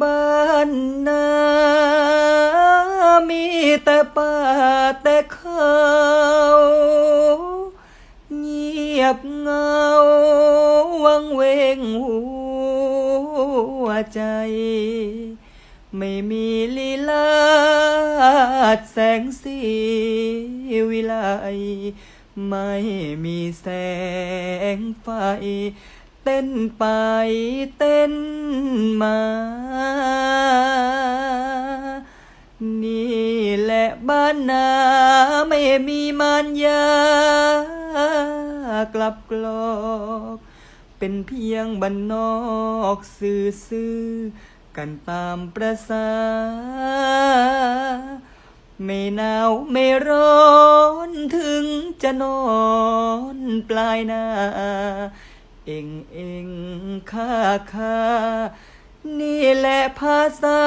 บ้านนามีแต่ป่าแต่เขาเงียบเงาวังเวงหัวใจ ไม่มีลีลาดแสงสีวิไลไม่มีแสงไฟ เต้นไปเต้นมา บ้านนาไม่มีมารยากลับกลอกเป็นเพียงบ้านนอกซื่อซื่อกันตามประสา ไม่หนาวไม่ร้อนถึงจะนอนปลายนาเองเองค่าค่านี่แหละภาษา